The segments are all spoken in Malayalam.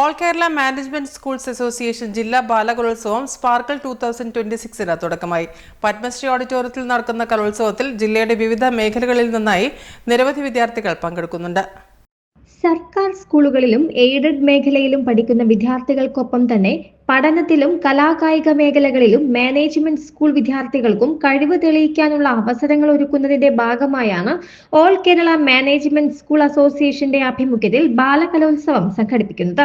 All Kerala management schools association ജില്ലാ ബാലകലോത്സവം സ്പാർക്കിൾ ടൂ തൗസൻഡ് ട്വന്റി സിക്സിന് തുടക്കമായി. പത്മശ്രീ ഓഡിറ്റോറിയത്തിൽ നടക്കുന്ന കലോത്സവത്തിൽ ജില്ലയുടെ വിവിധ മേഖലകളിൽ നിന്നായി നിരവധി വിദ്യാർത്ഥികൾ പങ്കെടുക്കുന്നുണ്ട്. സർക്കാർ സ്കൂളുകളിലും എയ്ഡഡ് മേഖലയിലും പഠിക്കുന്ന വിദ്യാർത്ഥികൾക്കൊപ്പം തന്നെ പഠനത്തിലും കലാകായിക മേഖലകളിലും മാനേജ്മെന്റ് സ്കൂൾ വിദ്യാർത്ഥികൾക്കും കഴിവ് തെളിയിക്കാനുള്ള അവസരങ്ങൾ ഒരുക്കുന്നതിന്റെ ഭാഗമായാണ് ഓൾ കേരള മാനേജ്മെന്റ് സ്കൂൾ അസോസിയേഷന്റെ ആഭിമുഖ്യത്തിൽ ബാലകലോത്സവം സംഘടിപ്പിക്കുന്നത്.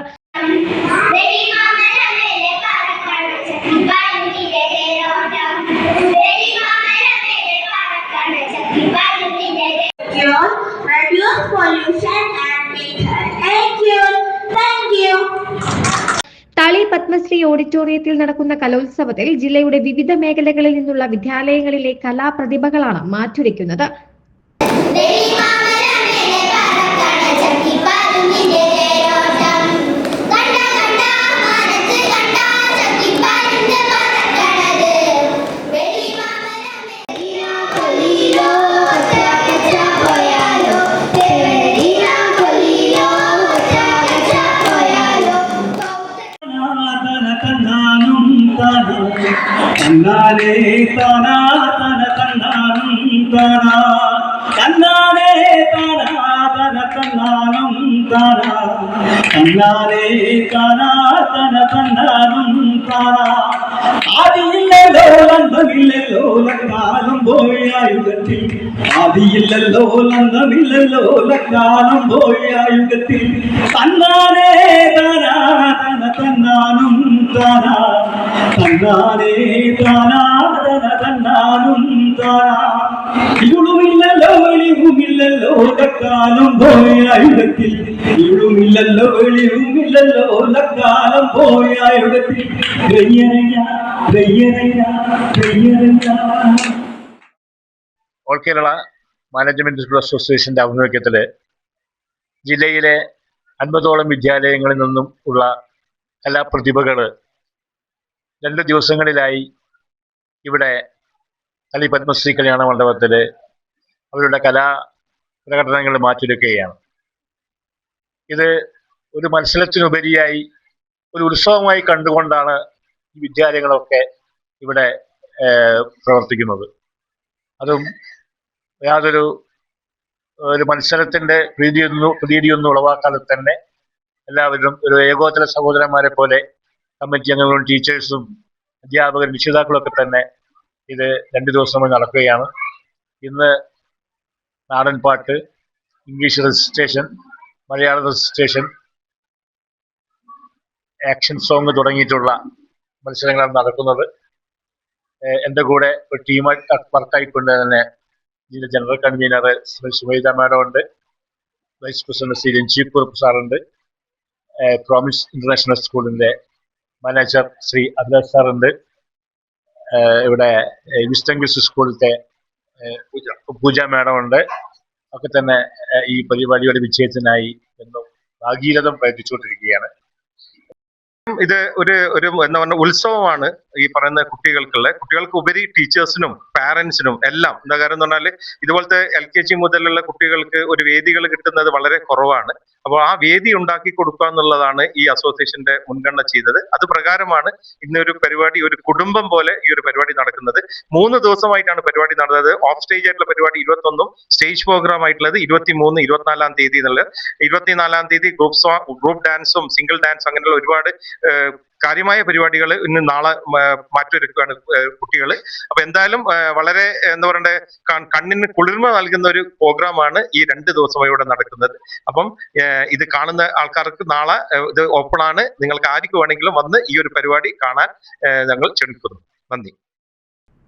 പത്മശ്രീ ഓഡിറ്റോറിയത്തിൽ നടക്കുന്ന കലോത്സവത്തിൽ ജില്ലയുടെ വിവിധ മേഖലകളിൽ നിന്നുള്ള വിദ്യാലയങ്ങളിലെ കലാപ്രതിഭകളാണ് മാറ്റുരയ്ക്കുന്നത്. కన్నాలే తనా తన కన్నానంతనా కన్నాలే తనా తన కన్నానంతనా కన్నాలే తనా తన కన్నానంతనా ஆதி இல்லல்லோ லந்தம் இல்லல்லோ லக்காலம் போயாயுகத்தில் ஆதி இல்லல்லோ லந்தம் இல்லல்லோ லக்காலம் போயாயுகத்தில் தன்னானே தனா தன தன்னானும் தனா ഓൾ കേരള മാനേജ്മെന്റ് സ്കൂൾ അസോസിയേഷന്റെ ആഭിമുഖ്യത്തിൽ ജില്ലയിലെ അൻപതോളം വിദ്യാലയങ്ങളിൽ നിന്നും ഉള്ള കലാപ്രതിഭകൾ രണ്ട് ദിവസങ്ങളിലായി ഇവിടെ കളി പത്മശ്രീ കല്യാണ മണ്ഡപത്തിൽ അവരുടെ കലാ പ്രകടനങ്ങൾ മാറ്റിയെടുക്കുകയാണ്. ഇത് ഒരു മത്സരത്തിനുപരിയായി ഒരു ഉത്സവമായി കണ്ടുകൊണ്ടാണ് ഈ വിദ്യാലയങ്ങളൊക്കെ ഇവിടെ പ്രവർത്തിക്കുന്നത്. അതും യാതൊരു ഒരു മത്സരത്തിന്റെ പ്രീതിയൊന്നും പ്രീതിയൊന്നും ഉളവാക്കാതെ തന്നെ എല്ലാവരും ഒരു ഏകോദര സഹോദരന്മാരെ പോലെ കമ്മിറ്റി അംഗങ്ങളും ടീച്ചേഴ്സും അധ്യാപകരും രക്ഷിതാക്കളും ഒക്കെ തന്നെ ഇത് രണ്ട് ദിവസമായി നടക്കുകയാണ്. ഇന്ന് നാടൻ പാട്ട് English registration Malayala registration action song തുടങ്ങിയിട്ടുള്ള മത്സരങ്ങളാണ് നടക്കുന്നത്. എന്റെ കൂടെ ഒരു ടീമായിട്ട് വർക്കായിക്കൊണ്ട് തന്നെ ഇതിന്റെ general convener Sree Sumetha madam ഉണ്ട് വൈസ് പ്രസിഡന്റ് ശ്രീ രഞ്ജീവ് കുറുപ്പ് സാറുണ്ട്. പ്രോമിസ് ഇന്റർനാഷണൽ സ്കൂളിന്റെ മാനേജർ ശ്രീ അബ്ദുൽ സാർ ഉണ്ട് ഇവിടെ വിസ്റ്റം ക്രിസ്റ്റ് സ്കൂളിലത്തെ പൂജ മാഡം ഉണ്ട് ഒക്കെ തന്നെ ഈ പരിപാടിയുടെ വിജയത്തിനായി എന്നും ഭാഗീരഥം പ്രയത്നിച്ചുകൊണ്ടിരിക്കുകയാണ്. ഇത് ഒരു ഒരു എന്താ പറയുക ഉത്സവമാണ് ഈ പറയുന്ന കുട്ടികൾക്കുള്ള. കുട്ടികൾക്ക് ഉപരി ടീച്ചേഴ്സിനും പാരന്റ്സിനും എല്ലാം. എന്താ കാര്യം എന്ന് പറഞ്ഞാൽ ഇതുപോലത്തെ എൽ കെ ജി മുതലുള്ള കുട്ടികൾക്ക് ഒരു വേദികൾ കിട്ടുന്നത് വളരെ കുറവാണ്. അപ്പോൾ ആ വേദി ഉണ്ടാക്കി കൊടുക്കുക എന്നുള്ളതാണ് ഈ അസോസിയേഷന്റെ മുൻഗണന ചെയ്തത്. അത് പ്രകാരമാണ് ഇന്നൊരു പരിപാടി ഒരു കുടുംബം പോലെ ഈ ഒരു പരിപാടി നടക്കുന്നത്. മൂന്ന് ദിവസമായിട്ടാണ് പരിപാടി നടന്നത്. ഓഫ് സ്റ്റേജ് ആയിട്ടുള്ള പരിപാടി ഇരുപത്തൊന്നും സ്റ്റേജ് പ്രോഗ്രാം ആയിട്ടുള്ളത് ഇരുപത്തി മൂന്ന് ഇരുപത്തിനാലാം തീയതി എന്നുള്ളത്. ഇരുപത്തിനാലാം തീയതി ഗ്രൂപ്പ് ഗ്രൂപ്പ് ഡാൻസും സിംഗിൾ ഡാൻസും അങ്ങനെയുള്ള ഒരുപാട് കാര്യമായ പരിപാടികൾ ഇന്ന് നാളെ മാറ്റിവെക്കുകയാണ് കുട്ടികൾ അപ്പൊ എന്തായാലും വളരെ എന്താ പറയണ്ടേ കണ്ണിന് കുളിർമ നൽകുന്ന ഒരു പ്രോഗ്രാമാണ് ഈ രണ്ട് ദിവസമായി ഇവിടെ നടക്കുന്നത്. അപ്പം ഇത് കാണുന്ന ആൾക്കാർക്ക് നാളെ ഇത് ഓപ്പൺ ആണ്. നിങ്ങൾക്ക് ആർക്ക് വേണമെങ്കിലും വന്ന് ഈ ഒരു പരിപാടി കാണാൻ ഞങ്ങൾ ക്ഷണിക്കുന്നു. നന്ദി.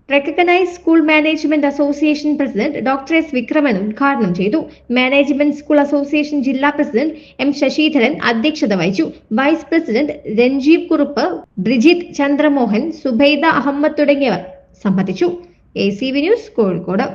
Recognise school management association president doctor S Vikraman ഉദ്ഘാടനം ചെയ്തു. മാനേജ്മെന്റ് സ്കൂൾ അസോസിയേഷൻ ജില്ലാ പ്രസിഡന്റ് എം ശശിധരൻ അധ്യക്ഷത വഹിച്ചു. വൈസ് പ്രസിഡന്റ് രഞ്ജീവ് കുറുപ്പ് ബ്രിജിത് ചന്ദ്രമോഹൻ സുബൈദ അഹമ്മദ് തുടങ്ങിയവർ സംബന്ധിച്ചു. A C V news Kozhikode.